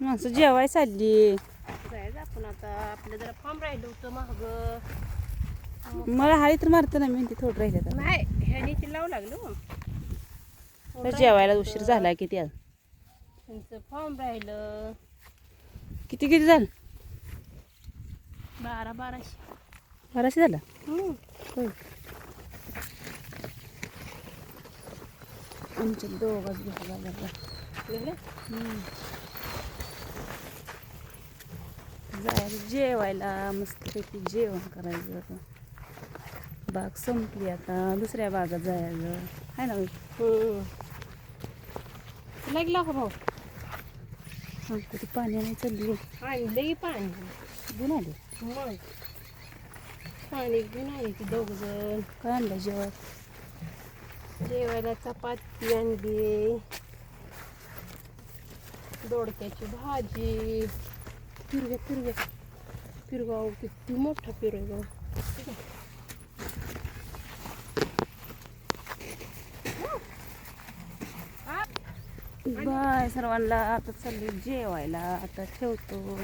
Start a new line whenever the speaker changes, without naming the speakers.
माणसं जेवाय चालली.
जायचं आपण आता. आपलं जरा फॉर्म राहिलं होतं महाग
मला हाळी तर मारतं ना मी ते थोडं राहिलं तर.
नाही ह्यानी ते लावू लागलो
तर जेवायला उशीर झाला किती आज?
त्यांचं फॉर्म राहिलं.
किती किती झालं?
बारा बाराशे.
बाराशे झालं. होय. आमच्या दोघाच घ्यायला जायचं जेवायला मस्तपैकी जेवण करायचं बाग संपली आता. दुसऱ्या बागात जायचं. आहे ना.
लागला का भाऊ.
सांगतो ती पाणी नाही चालली
आणले पाणी.
घेऊन आली?
मग. पाणी घेऊन आले की दोघ जण
काय आणलं जेवण
जेवायला चपाती आणली. दोडक्याची भाजी. पिरव्या पिरव्या पिरगाव किती मोठा पिरगाव
बाय सर्वांना आता चालली जेवायला आता ठेवतो